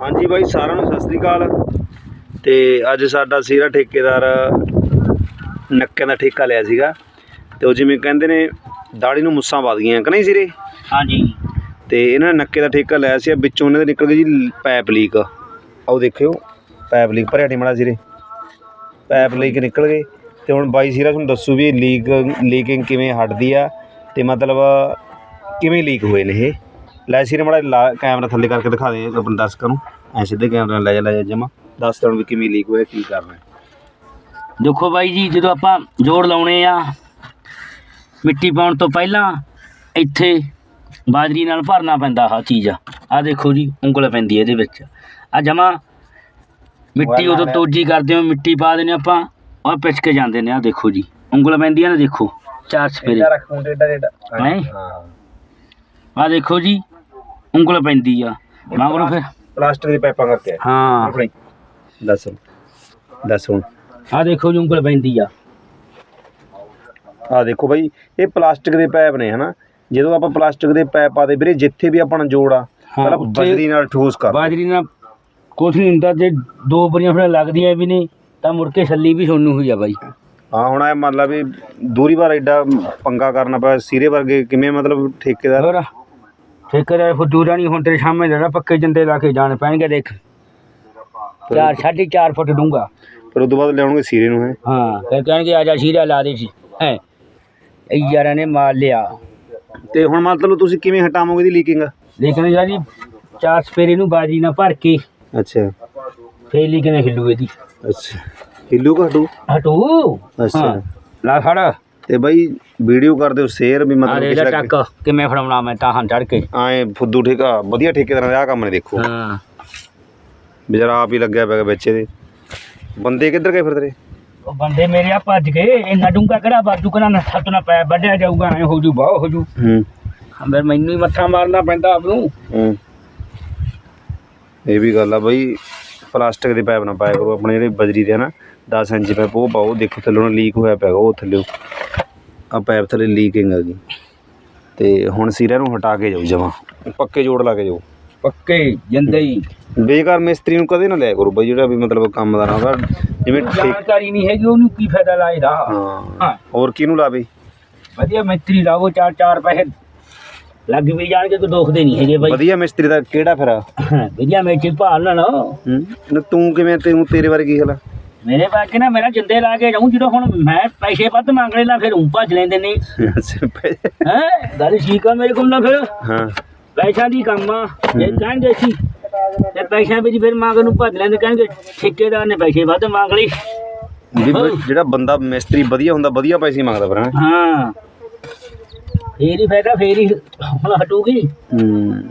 ਹਾਂਜੀ ਬਾਈ ਸਾਰਿਆਂ ਨੂੰ ਸਤਿ ਸ੍ਰੀ ਅਕਾਲ। ਤੇ ਅੱਜ ਸਾਡਾ ਸੀਰਾ ਠੇਕੇਦਾਰ ਨੱਕਿਆਂ ਦਾ ਠੇਕਾ ਲਿਆ ਸੀਗਾ। ਤੇ ਉਹ ਜਿਵੇਂ ਕਹਿੰਦੇ ਨੇ ਦਾੜੀ ਨੂੰ ਮੁੱਸਾਂ ਵੱਧ ਗਈਆਂ ਕਿ ਨਹੀਂ ਸੀਰੇ? ਹਾਂਜੀ। ਤੇ ਇਹਨਾਂ ਨੇ ਨੱਕੇ ਦਾ ਠੇਕਾ ਲਿਆ ਸੀ ਵਿੱਚੋਂ ਉਹਨਾਂ ਦੇ ਨਿਕਲ ਗਈ ਜੀ ਪਾਈਪ ਲੀਕ। ਆਓ ਦੇਖਿਓ ਪਾਈਪ ਲੀਕ ਭਰਿਆ ਟਿਮੜਾ ਸੀਰੇ। ਪਾਈਪ ਲੀਕ ਨਿਕਲ ਗਏ। ਤੇ ਹੁਣ ਬਾਈ ਸੀਰਾ ਤੁਹਾਨੂੰ ਦੱਸੂ ਵੀ ਲੀਕ ਲੀਕਿੰਗ ਕਿਵੇਂ ਹਟਦੀ ਆ ਤੇ ਮਤਲਬ ਕਿਵੇਂ ਲੀਕ ਹੋਏ ਨੇ ਇਹ? ਲੈ ਸੀਰੇ ਮੜਾ ਕੈਮਰਾ ਥੱਲੇ ਕਰਕੇ ਦਿਖਾ ਦੇ ਆਪਣੇ ਦਰਸ਼ਕਾਂ ਨੂੰ ਐ ਸਿੱਧੇ ਕੈਮਰਾ ਲੈ ਜਾ ਲੈ ਜਾ ਜਮਾ। ਦੱਸ ਦੇਣ ਵੀ ਕਿਵੇਂ ਲੀਕ ਹੋਇਆ ਕੀ ਕਰਨਾ। ਦੇਖੋ ਬਾਈ ਜੀ ਜਦੋਂ ਆਪਾਂ ਜੋੜ ਲਾਉਣੇ ਆ ਮਿੱਟੀ ਪਾਉਣ ਤੋਂ ਪਹਿਲਾਂ ਇੱਥੇ ਬਾਜਰੀ ਨਾਲ ਭਰਨਾ ਪੈਂਦਾ ਆਹ ਚੀਜ਼ ਆ। ਦੇਖੋ ਜੀ ਉਂਗਲ ਪੈਂਦੀ ਇਹਦੇ ਵਿੱਚ। ਆ ਜਮਾ ਮਿੱਟੀ ਉਦੋਂ ਤੋਜੀ ਕਰਦੇ ਹੋ ਮਿੱਟੀ ਪਾ ਦਿੰਦੇ ਆਪਾਂ ਆ ਪਿੱਛ ਕੇ ਜਾਂਦੇ ਨੇ ਆ ਦੇਖੋ ਜੀ। ਉਂਗਲ ਪੈਂਦੀ ਆ ਨਾ ਦੇਖੋ। ਚਾਰ ਸਪੇਰੇ। ਰੱਖ ਫੋਨ ਟੇਡਾ ਟੇਡਾ ਹੈਂ? ਹਾਂ। ਆ ਦੇਖੋ ਜੀ ਉਂਗਲ ਪੈਂਦੀ ਆ। ਮਗਰੋਂ ਫਿਰ ਪਲਾਸਟਿਕ ਦੀ ਪਾਈਪਾਂ ਕਰਕੇ। ਹਾਂ। ਆਪਣੀ। ਦੱਸ ਦੱਸ ਹੁਣ। ਆ ਦੇਖੋ ਜੀ ਉਂਗਲ ਪੈਂਦੀ ਆ। ਆ ਦੇਖੋ ਬਾਈ ਇਹ ਪਲਾਸਟਿਕ ਦੇ ਪਾਈਪ ਨੇ ਹਨਾ? ਜਦੋਂ ਆਪਾਂ ਪਲਾਸਟਿਕ ਦੇ ਪਾਈਪ ਪਾਦੇ ਵੀਰੇ ਜਿੱਥੇ ਵੀ ਆਪਣਾ ਜੋੜ ਆ ਪਹਿਲਾਂ ਉੱਥੇ ਬਜਰੀ ਨਾਲ ਠੋਸ ਕਰ। ਬਾਜਰੀ ਨਾਲ ਕੁਛ ਨਹੀਂ ਹੁੰਦਾ ਜੇ ਦੋ ਬਰੀਆਂ ਫਿਰ ਲੱਗਦੀਆਂ ਵੀ ਨਹੀਂ ਤਾਂ ਮੁੜ ਕੇ ਛੱਲੀ ਵੀ ਸੋਨੂੰ ਹੋਈ ਆ ਬਾਈ। ਹਾਂ ਹੁਣ ਇਹ ਮੰਨ ਲਾ ਵੀ ਦੂਰੀ ਵਾਰ ਐਡਾ ਪੰਗਾ ਕਰਨਾ ਪਿਆ ਸੀਰੇ ਵਰਗੇ ਕਿਵੇਂ ਮਤਲਬ ਠੇਕੇਦਾਰ? ਹੋਰ ਠੇਕੇਦਾਰ ਫੁੱਦੂਰਾ ਨਹੀਂ ਹੁਣ ਤੇਰੇ ਸਾਹਮਣੇ ਜਿਹੜਾ ਪੱਕੇ ਜੰਦੇ ਲਾ ਕੇ ਜਾਣ ਪੈਣਗੇ ਦੇਖ। ਚਾਰ ਸਾਢੇ ਚਾਰ ਫੁੱਟ ਡੂੰਗਾ ਫਿਰ ਉਦੋਂ ਬਾਅਦ ਲਿਆਉਣਗੇ ਸੀਰੇ ਨੂੰ ਹੈ ਹਾਂ ਫਿਰ ਕਹਿਣਗੇ ਆ ਜਾ ਸ਼ੀਰਾ ਲਾ ਦੇ ਸੀ ਹੈ। ਇਹ ਯਾਰਾਂ ਨੇ ਮਾਰ ਲਿਆ। ਤੇ ਹੁਣ ਮਤਲਬ ਤੁਸੀਂ ਕਿਵੇਂ ਹਟਾਵੋਗੇ ਦੀ ਲੀਕਿੰਗ? ਲੇਕਿਨ ਯਾਰ ਜੀ ਚਾਰ ਸਪੇਰੇ ਨੂੰ ਬਾਜੀ ਨਾਲ ਭਰ ਕੇ ਅੱਛਾ। ਫੇਰ ਲੀਕਿਨ ਹਿੱਲੂ ਇਹਦੀ। ਅੱਛਾ। ਹਿੱਲੂ ਘਟੂ ਹਟੂ? ਅੱਛਾ। ਲਾ ਫੜ ਤੇ ਬਾਈ ਵੀਡੀਓ ਕਰ ਦਿਓ ਸ਼ੇਅਰ ਵੀ ਆ ਮਤਲਬ ਦਾ ਟੱਕ ਕਿਵੇਂ ਫੜਾਉਣਾ ਮੈਂ ਤਾਂ ਹਾਂ ਚੜ ਕੇ। ਆਏ ਫੁੱਦੂ ਠੇਕਾ ਵਧੀਆ ਠੇਕੇਦਾਰਾਂ ਦੇ ਆ ਕੰਮ ਨੇ ਦੇਖੋ। ਹਾਂ। ਵਿਚਾਰਾ ਆਪ ਹੀ ਲੱਗਿਆ ਪਿਆ ਵਿੱਚ ਇਹਦੇ। ਬੰਦੇ ਕਿੱਧਰ ਗਏ ਫਿਰ ਤੇਰੇ ਉਹ ਬੰਦੇ ਮੇਰੇ ਆ ਭੱਜ ਗਏ ਇੰਨਾ ਡੂੰਗਾ ਕਿਹੜਾ ਬਾਜੂ ਕਨਾ ਨਾ ਛੱਤ ਨਾ ਪੈ ਵੱਢਿਆ ਜਾਊਗਾ ਐ ਹੋ ਜੂ ਬਾਹ ਹੋ ਜੂ। ਹੂੰ। ਫਿਰ ਮੈਨੂੰ ਹੀ ਮੱਥਾ ਮਾਰਨਾ ਪੈਂਦਾ ਆਪ ਨੂੰ। ਹੂੰ। ਇਹ ਵੀ ਗੱਲ ਆ ਬਈ ਪਲਾਸਟਿਕ ਦੇ ਪਾਈਪ ਨਾ ਪਾਇਆ ਕਰੋ ਆਪਣੇ ਜਿਹੜੇ ਬਜਰੀ ਦੇ ਆ ਨਾ 10 ਇੰਚ ਪਾਈਪ ਉਹ ਪਾਓ ਦੇਖੋ ਥੱਲੋਂ ਲੀਕ ਹੋਇਆ ਪਿਆ ਗਾ, ਉਹ ਥੱਲੇ ਆ ਪਾਈਪ ਥੱਲੇ ਲੀਕਿੰਗ ਆ ਗਈ। ਤੇ ਹੁਣ ਸੀਰਿਆਂ ਨੂੰ ਹਟਾ ਕੇ ਜਾਓ ਜਮਾ। ਪੱਕੇ ਜੋੜ ਲਾ ਕੇ ਜਾਓ। ਪੱਕੇ ਜਿੰਦੇ ਹੀ। ਬੇਕਾਰ ਮਿਸਤਰੀ ਨੂੰ ਕਦੇ ਨਾ ਲਿਆ ਕਰੋ ਬਈ ਜਿਹੜਾ ਵੀ ਮਤਲਬ ਕੰਮ ਦਾ ਨਾ ਹੋਗਾ ਜਿਵੇਂ ਜਾਣਕਾਰੀ ਨਹੀਂ ਹੈਗੀ ਉਹਨੂੰ ਕੀ ਫਾਇਦਾ ਲਾਇਦਾ ਹਾਂ। ਹਾਂ। ਹੋਰ ਕਿਹਨੂੰ ਲਾਵੇ? ਵਧੀਆ ਮਿਸਤਰੀ ਲਾਵੋ ਚਾਰ ਚਾਰ ਪੈਸੇ। ਲੱਗ ਵੀ ਜਾਣਗੇ ਕੋਈ ਦੁਖਦੇ ਨਹੀਂ ਹੈਗੇ ਬਾਈ। ਵਧੀਆ ਮਿਸਤਰੀ ਦਾ ਕਿਹੜਾ ਫਿਰ? ਵਧੀਆ ਮੇਚੇ ਭਾਲ ਲੈਣਾ ਤੂੰ ਕਿਵੇਂ ਤੈਨੂੰ ਤੇਰੇ ਬਾਰੇ ਕੀ ਖਿਆਲ ਮੇਰੇ ਬਾਕੀ ਨਾ ਮੇਰਾ ਜਿੰਦੇ ਲਾ ਕੇ ਜਾਊਂ ਜਦੋਂ ਹੁਣ ਮੈਂ ਪੈਸੇ ਵੱਧ ਮੰਗ ਲੈਣਾ ਫਿਰ ਉਂ ਭੱਜ ਲੈਂਦੇ ਨੇ। ਹੈ? ਗੱਲ ਠੀਕ ਆ ਮੇਰੇ ਕੋਲ ਨਾ ਫਿਰ। ਹਾਂ। ਪੈਸਾ ਦੀ ਕੰਮ ਆ। ਇਹ ਕਹਿਣਗੇ ਸੀ ਤੇ ਪੈਸਿਆਂ ਵਿੱਚ ਫਿਰ ਮੰਗ ਨੂੰ ਭੱਜ ਲੈਂਦੇ ਕਹਿਣਗੇ ਠੇਕੇਦਾਰ ਨੇ ਪੈਸੇ ਵੱਧ ਮੰਗ ਲਈ ਜਿਹੜਾ ਬੰਦਾ ਮਿਸਤਰੀ ਵਧੀਆ ਹੁੰਦਾ ਵਧੀਆ ਪੈਸੇ ਹੀ ਮੰਗਦਾ ਫਿਰ ਹੈਂ। ਹਾਂ। ਫੇਰ ਹੀ ਫਾਇਦਾ ਫੇਰ ਹੀ ਹੁਣ ਹਟੂਗੀ। ਹੂੰ।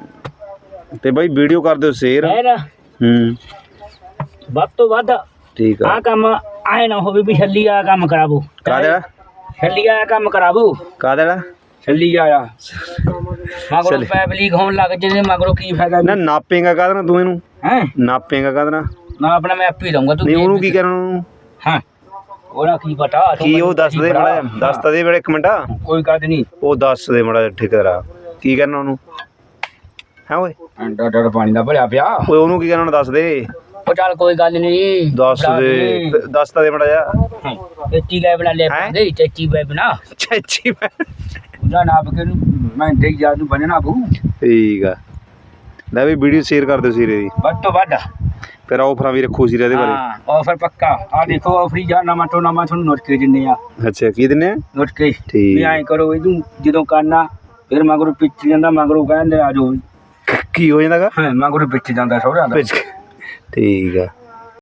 ਤੇ ਬਾਈ ਵੀਡੀਓ ਕਰ ਦਿਓ ਸ਼ੇਅਰ? ਹੂੰ। ਵੱਧ ਤੋਂ ਵੱਧ ਠੀਕ ਆ। ਆ ਕੰਮ ਆਏ ਨਾ ਹੋਵੇ ਵੀ ਛੱਲੀ ਆ ਕੰਮ ਕਰਾਵੋ। ਕਾਹਦਾ ਛੱਲੀ ਆ ਕੰਮ ਕਰਾਵੋ। ਕਾਹਦਾ ਛੱਲੀ ਆਇਆ ਮਗਰੋਂ ਛੱਲੀ। ਪੈਪ ਲੀਕ ਹੋਣ ਲੱਗ ਜੇ ਮਗਰੋਂ ਕੀ ਫਾਇਦਾ ਨਾ ਨਾਪੇਗਾ ਕਾਹਦਾ ਨਾ ਤੂੰ ਇਹਨੂੰ? ਹੈ? ਨਾਪੇਗਾ ਕਾਹਦਾ ਨਾ ਨਾ ਆਪਣਾ ਮੈਂ ਆਪੇ ਦਊਂਗਾ ਤੂੰ ਨਹੀਂ ਉਹਨੂੰ ਕੀ ਕਰਨਾ ਉਹਨੂੰ? ਹਾਂ। ਉਹਦਾ ਕੀ ਪਤਾ ਕੀ ਉਹ ਦੱਸ ਦੇ। ਮੜਾ ਦੱਸ ਤਾਂ ਦੇ ਮੇਰੇ ਇੱਕ ਮਿੰਟ। ਕੋਈ ਗੱਲ ਨਹੀਂ। ਉਹ ਦੱਸ ਦੇ ਮੜਾ ਠੇਕੇਦਾਰਾ ਕੀ ਕਰਨਾ ਉਹਨੂੰ? ਹੈ ਓਏ? ਡੜ ਪਾਣੀ ਦਾ ਭਰਿਆ ਪਿਆ। ਓਏ ਉਹਨੂੰ ਕੀ ਕਰਨਾ ਦੱਸ ਦੇ। ਉਹ ਚੱਲ ਕੋਈ ਗੱਲ ਨਹੀਂ ਦੱਸ ਦੇ ਦੱਸ ਤਾਂ ਦੇ ਮੜਾ ਜਾ ਚੱਚੀ ਲੈ ਬਣਾ ਲੈ? ਦੇ ਚੱਚੀ ਵੇ ਬਣਾ। ਚਾਚੀ ਮੈਂ ਉਹਦਾ ਨਾਪ ਕੇ ਨੂੰ ਮੈਂ ਦੇ ਜਾ ਨੂੰ ਬਣਨਾ ਬੂ ਠੀਕ ਆ। ਲੈ ਵੀ ਵੀਡੀਓ ਸ਼ੇਅਰ ਕਰ ਦਿਓ ਸੀਰੇ ਦੀ। ਵੱਧ ਤੋਂ ਵੱਧ। ਫਿਰ ਆਫਰਾਂ ਵੀ ਰੱਖੋ ਸੀਰੇ ਦੇ ਬਾਰੇ। ਹਾਂ ਆਫਰ ਪੱਕਾ। ਆ ਦੇਖੋ ਆਫਰੀ ਜਾ ਨਵਾਂ ਤੋਂ ਨਵਾਂ ਤੁਹਾਨੂੰ ਨੋਟ ਕੇ ਦਿੰਨੇ ਆ। ਅੱਛਾ ਕੀ ਦਿੰਨੇ ਆ? ਨੋਟ ਕੇ ਠੀਕ। ਵੀ ਐਂ ਕਰੋ ਇਹਨੂੰ ਜਦੋਂ ਕਰਨਾ ਫਿਰ ਮਗਰੋਂ ਪਿੱਛ ਜਾਂਦਾ ਮਗਰੋਂ ਕਹਿੰਦੇ ਆ ਜਾਓ। ਕੀ ਹੋ ਜਾਂਦਾਗਾ? ਹਾਂ ਮਗਰੋਂ ਪਿੱਛ ਜਾਂਦਾ ਸਹੁਰਾ ਦਾ। ਠੀਕ ਆ।